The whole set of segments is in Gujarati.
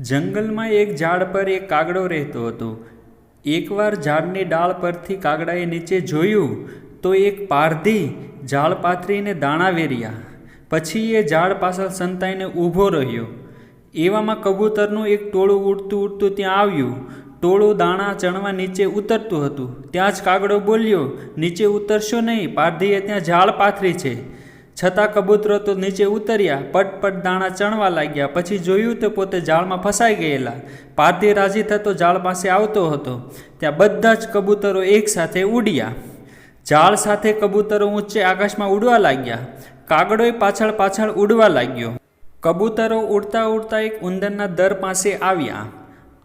જંગલમાં એક ઝાડ પર એક કાગડો રહેતો હતો. એકવાર ઝાડની ડાળ પરથી કાગડાએ નીચે જોયું તો એક પારધી ઝાડ પાથરીને દાણા વેર્યા. પછી એ ઝાડ પાછળ સંતાઈને ઊભો રહ્યો. એવામાં કબૂતરનું એક ટોળું ઉડતું ઉડતું ત્યાં આવ્યું. ટોળું દાણા ચણવા નીચે ઉતરતું હતું. ત્યાં જ કાગડો બોલ્યો, નીચે ઉતરશો નહીં, પારધીએ ત્યાં ઝાડ પાથરી છે. છતાં કબૂતરો તો નીચે ઉતર્યા, પટ પટ દાણા ચણવા લાગ્યા, પછી જોયું તો પોતે જાળમાં ફસાઈ ગયેલા. પારધી રાજી થતો જાળ પાસે આવતો હતો. ત્યાં બધા જ કબૂતરો એકસાથે ઉડ્યા. જાળ સાથે કબૂતરો ઊંચે આકાશમાં ઉડવા લાગ્યા. કાગડોય પાછળ પાછળ ઉડવા લાગ્યો. કબૂતરો ઉડતા ઉડતા એક ઉંદરના દર પાસે આવ્યા.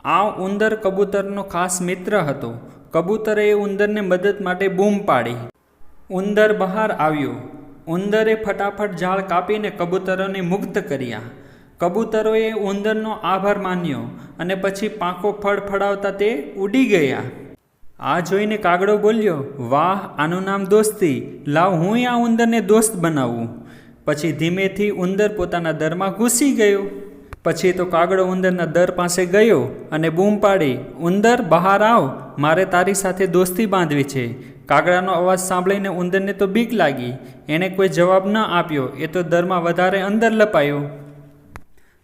આ ઉંદર કબૂતરનો ખાસ મિત્ર હતો. કબૂતરે ઉંદરને મદદ માટે બૂમ પાડી. ઉંદર બહાર આવ્યો. ઉંદરે ફટાફટ ઝાડ કાપીને કબૂતરોને મુક્ત કર્યા. કબૂતરોએ ઉંદરનો આભાર માન્યો અને પછી પાંખો ફડફડાવતા તે ઉડી ગયા. આ જોઈને કાગડો બોલ્યો, વાહ, આનું નામ દોસ્તી. લાવ હું આ ઉંદરને દોસ્ત બનાવું. પછી ધીમેથી ઉંદર પોતાના દરમાં ઘૂસી ગયો. પછી તો કાગડો ઉંદરના દર પાસે ગયો અને બૂમ પાડી, ઉંદર, બહાર આવ. મારે તારી સાથે દોસ્તી બાંધવી છે. કાગડાનો અવાજ સાંભળીને ઉંદરને તો બીક લાગી. એણે કોઈ જવાબ ન આપ્યો. એ તો દરમાં વધારે અંદર લપાયો.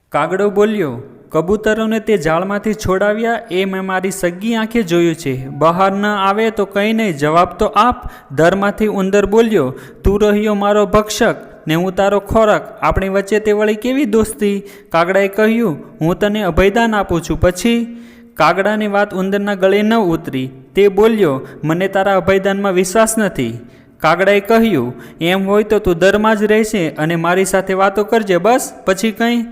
કાગડો બોલ્યો, કબૂતરોને તે ઝાડમાંથી છોડાવ્યા? એ મેં મારી સગી આંખે જોયું છે. બહાર ન આવે તો કંઈ નહીં. જવાબ તો આપ. દરમાંથી ઉંદર બોલ્યો, તું રહ્યો મારો ભક્ષક ને હું તારો ખોરાક. આપણી વચ્ચે તે વળી કેવી દોસ્તી? કાગડાએ કહ્યું, હું તને અભયદાન આપું છું. પછી કાગડાની વાત ઉંદરના ગળે ન ઉતરી. તે બોલ્યો, મને તારા અભયદાનમાં વિશ્વાસ નથી. કાગડાએ કહ્યું, એમ હોય તો તું દરમાં જ રહેશે અને મારી સાથે વાતો કરજે, બસ, પછી કંઈ.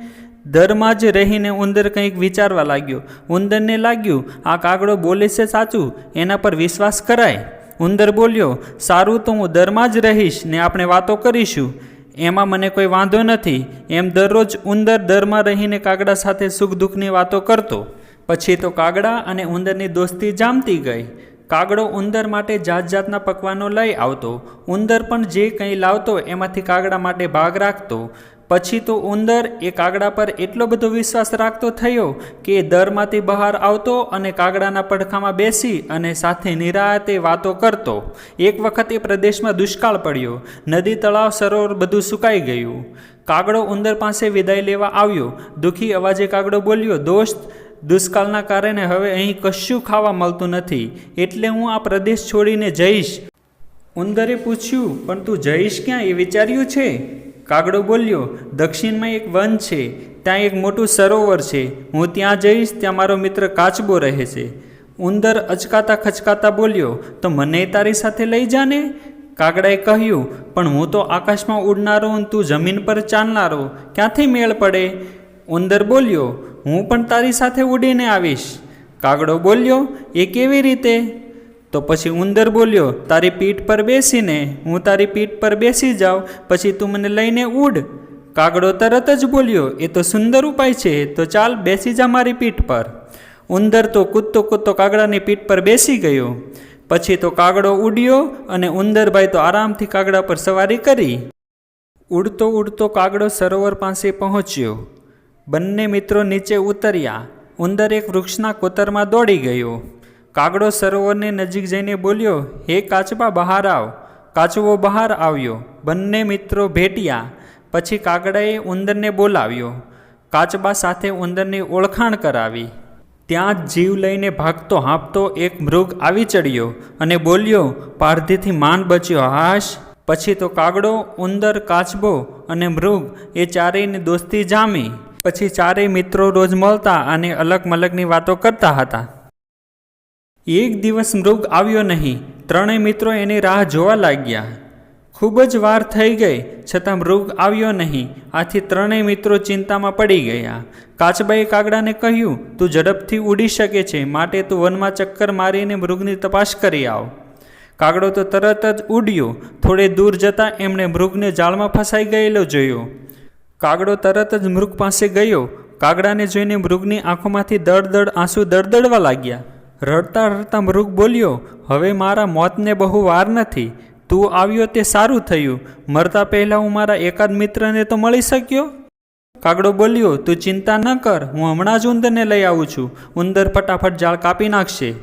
દરમાં જ રહીને ઉંદર કંઈક વિચારવા લાગ્યો. ઉંદરને લાગ્યું, આ કાગડો બોલે છે સાચું, એના પર વિશ્વાસ કરાય. ઉંદર બોલ્યો, સારું તો હું દરમાં જ રહીશ ને આપણે વાતો કરીશું. એમાં મને કોઈ વાંધો નથી. એમ દરરોજ ઉંદર દરમાં રહીને કાગડા સાથે સુખ દુઃખની વાતો કરતો. પછી તો કાગડા અને ઉંદરની દોસ્તી જામતી ગઈ. કાગડો ઉંદર માટે જાત જાતના પકવાનો લઈ આવતો. ઉંદર પણ જે કંઈ લાવતો એમાંથી કાગડા માટે ભાગ રાખતો. પછી તો ઉંદર એ કાગડા પર એટલો બધો વિશ્વાસ રાખતો થયો કે દરમાંથી બહાર આવતો અને કાગડાના પડખામાં બેસી અને સાથે નિરાતે વાતો કરતો. એક વખત એ પ્રદેશમાં દુષ્કાળ પડ્યો. નદી, તળાવ, સરોવર બધું સુકાઈ ગયું. કાગડો ઉંદર પાસે વિદાય લેવા આવ્યો. દુઃખી અવાજે કાગડો બોલ્યો, દોસ્ત દુષ્કાળના કારણે હવે અહીં કશું ખાવા મળતું નથી. એટલે હું આ પ્રદેશ છોડીને જઈશ. ઉંદરે પૂછ્યું, પણ તું જઈશ ક્યાં? એ વિચાર્યું છે. કાગડો બોલ્યો, દક્ષિણમાં એક વન છે. ત્યાં એક મોટું સરોવર છે. હું ત્યાં જઈશ, ત્યાં મારો મિત્ર કાચબો રહે છે. ઉંદર અચકાતા ખચકાતા બોલ્યો, તો મને તારી સાથે લઈ જાને? કાગડાએ કહ્યું, પણ હું તો આકાશમાં ઉડનારો તું જમીન પર ચાલનારો. ક્યાંથી મેળ પડે? ઉંદર બોલ્યો હું પણ તારી સાથે ઉડીને આવીશ. કાગડો બોલ્યો, એ કેવી રીતે? તો પછી ઉંદર બોલ્યો, તારી પીઠ પર બેસીને, હું તારી પીઠ પર બેસી જાઉં, પછી તું મને લઈને ઉડ. કાગડો તરત જ બોલ્યો, એ તો સુંદર ઉપાય છે, તો ચાલ બેસી જા મારી પીઠ પર. ઉંદર તો કૂદતો કૂદતો કાગડાની પીઠ પર બેસી ગયો. પછી તો કાગડો ઉડ્યો અને ઉંદરભાઈ તો આરામથી કાગડા પર સવારી કરી. ઉડતો ઉડતો કાગડો સરોવર પાસે પહોંચ્યો. બંને મિત્રો નીચે ઉતર્યા. ઉંદર એક વૃક્ષના કોતરમાં દોડી ગયો. કાગડો સરોવરની નજીક જઈને બોલ્યો, હે કાચબા, બહાર આવ. કાચબો બહાર આવ્યો. બંને મિત્રો ભેટ્યા. પછી કાગડાએ ઉંદરને બોલાવ્યો. કાચબા સાથે ઉંદરની ઓળખાણ કરાવી. ત્યાં જ જીવ લઈને ભાગતો હાંપતો એક મૃગ આવી ચડ્યો અને બોલ્યો, પારધીથી માન બચ્યો, હાશ. પછી તો કાગડો, ઉંદર, કાચબો અને મૃગ એ ચારેયની દોસ્તી જામી. પછી ચારેય મિત્રો રોજ મળતા અને અલગ મલગની વાતો કરતા હતા. એક દિવસ મૃગ આવ્યો નહીં, ત્રણેય મિત્રો એની રાહ જોવા લાગ્યા. ખૂબ જ વાર થઈ ગઈ, છતાં મૃગ આવ્યો નહીં, આથી ત્રણેય મિત્રો ચિંતામાં પડી ગયા. કાચબાએ કાગડાને કહ્યું, તું ઝડપથી ઉડી શકે છે, માટે તું વનમાં ચક્કર મારીને મૃગની તપાસ કરી આવ. કાગડો તો તરત જ ઉડ્યો, થોડે દૂર જતાં એમણે મૃગને જાળમાં ફસાઈ ગયેલો જોયો. કાગડો તરત જ મૃગ પાસે ગયો. કાગડાને જોઈને મૃગની આંખોમાંથી દડ આંસુ દળદળવા લાગ્યા. રડતા રડતા મૃગ બોલ્યો, હવે મારા મોતને બહુ વાર નથી. તું આવ્યો તે સારું થયું. મરતા પહેલાં હું મારા એકાદ મિત્રને તો મળી શક્યો? કાગડો બોલ્યો, તું ચિંતા ન કર. હું હમણાં જ ઉંદરને લઈ આવું છું. ઉંદર ફટાફટ જાળ કાપી નાખશે.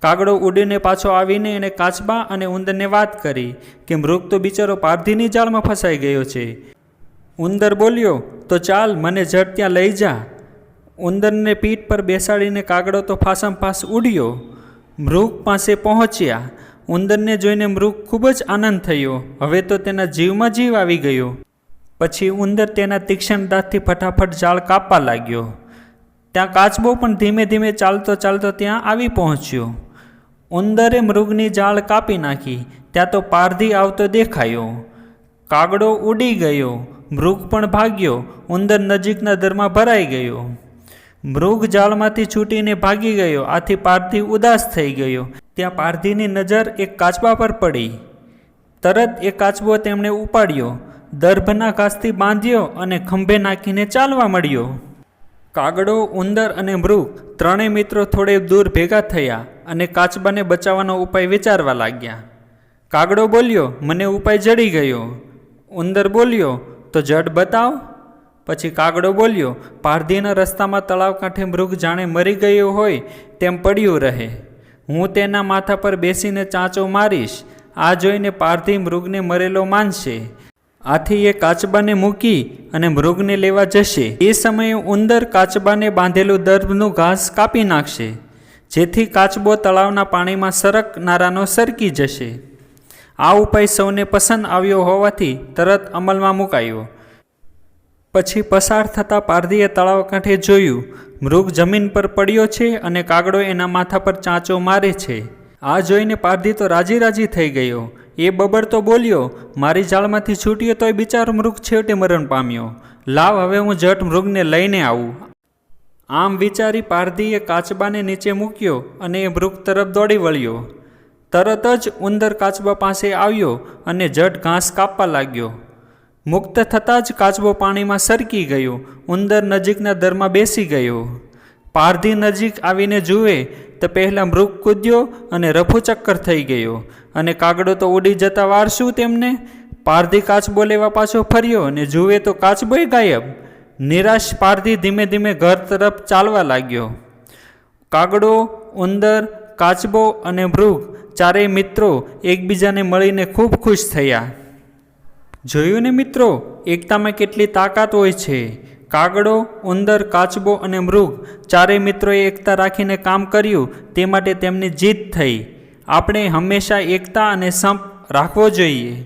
કાગડો ઉડીને પાછો આવીને એને કાચબા અને ઉંદરને વાત કરી કે, મૃગ તો બિચારો પારધીની જાળમાં ફસાઈ ગયો છે. ઉંદર બોલ્યો, તો ચાલ, મને જડ ત્યાં લઈ જા. ઉંદરને પીઠ પર બેસાડીને કાગડો તો ફાસ ઉડ્યો. મૃગ પાસે પહોંચ્યા. ઉંદરને જોઈને મૃગ ખૂબ જ આનંદ થયો. હવે તો તેના જીવમાં જીવ આવી ગયો. પછી ઉંદર તેના તીક્ષ્ણ દાંતથી ફટાફટ જાળ કાપવા લાગ્યો. ત્યાં કાચબો પણ ધીમે ધીમે ચાલતો ચાલતો ત્યાં આવી પહોંચ્યો. ઉંદરે મૃગની જાળ કાપી નાખી. ત્યાં તો પારધી આવતો દેખાયો. કાગડો ઉડી ગયો. મૃગ પણ ભાગ્યો, ઉંદર નજીકના દરમાં ભરાઈ ગયો. મૃગ જાળમાંથી છૂટીને ભાગી ગયો, આથી પારધી ઉદાસ થઈ ગયો. ત્યાં પારધીની નજર એક કાચબા પર પડી. તરત એ કાચબો તેમણે ઉપાડ્યો, દર્ભના ઘાસથી બાંધ્યો અને ખંભે નાખીને ચાલવા મળ્યો કાગડો, ઉંદર અને મૃગ ત્રણેય મિત્રો થોડે દૂર ભેગા થયા અને કાચબાને બચાવવાનો ઉપાય વિચારવા લાગ્યા. કાગડો બોલ્યો, મને ઉપાય જડી ગયો. ઉંદર બોલ્યો તો જડ બતાવ. પછી કાગડો બોલ્યો, પારધીના રસ્તામાં તળાવ કાંઠે મૃગ જાણે મરી ગયો હોય તેમ પડ્યું રહે. હું તેના માથા પર બેસીને ચાંચો મારીશ. આ જોઈને પારધી મૃગને મરેલો માનશે. આથી એ કાચબાને મૂકી અને મૃગને લેવા જશે. એ સમયે ઉંદર કાચબાને બાંધેલું દર્ભનું ઘાસ કાપી નાખશે, જેથી કાચબો તળાવના પાણીમાં સરકનારાનો સરકી જશે. આ ઉપાય સૌને પસંદ આવ્યો હોવાથી તરત અમલમાં મુકાયો. પછી પસાર થતા પારધીએ તળાવ કાંઠે જોયું, મૃગ જમીન પર પડ્યો છે અને કાગડો એના માથા પર ચાંચો મારે છે. આ જોઈને પારધી તો રાજી રાજી થઈ ગયો. એ બબડતો બોલ્યો, મારી જાળમાંથી છૂટ્યો તોય બિચારો મૃગ છેવટે મરણ પામ્યો. લાવ, હવે હું જટ મૃગને લઈને આવું. આમ વિચારી પારધીએ કાચબાને નીચે મૂક્યો અને એ મૃગ તરફ દોડી વળ્યો. તરત જ ઉંદર કાચબા પાસે આવ્યો અને જટ ઘાસ કાપવા લાગ્યો. મુક્ત થતાં જ કાચબો પાણીમાં સરકી ગયો. ઉંદર નજીકના દરમાં બેસી ગયો. પારધી નજીક આવીને જુએ તો પહેલાં મૃગ કૂદ્યો અને રફુચક્કર થઈ ગયો અને કાગડો તો ઉડી જતા વાર શું તેમને? પારધી કાચબો લેવા પાછો ફર્યો અને જુએ તો કાચબોય ગાયબ. નિરાશ પારધી ધીમે ધીમે ઘર તરફ ચાલવા લાગ્યો. કાગડો, ઉંદર, કાચબો અને મૃગ ચારેય મિત્રો એકબીજાને મળીને ખૂબ ખુશ થયા. જોયું ને મિત્રો, એકતામાં કેટલી તાકાત હોય છે. કાગડો, ઉંદર, કાચબો અને મૃગ ચારેય મિત્રોએ એકતા રાખીને કામ કર્યું, તે માટે તેમની જીત થઈ. આપણે હંમેશા એકતા અને સંપ રાખવો જોઈએ.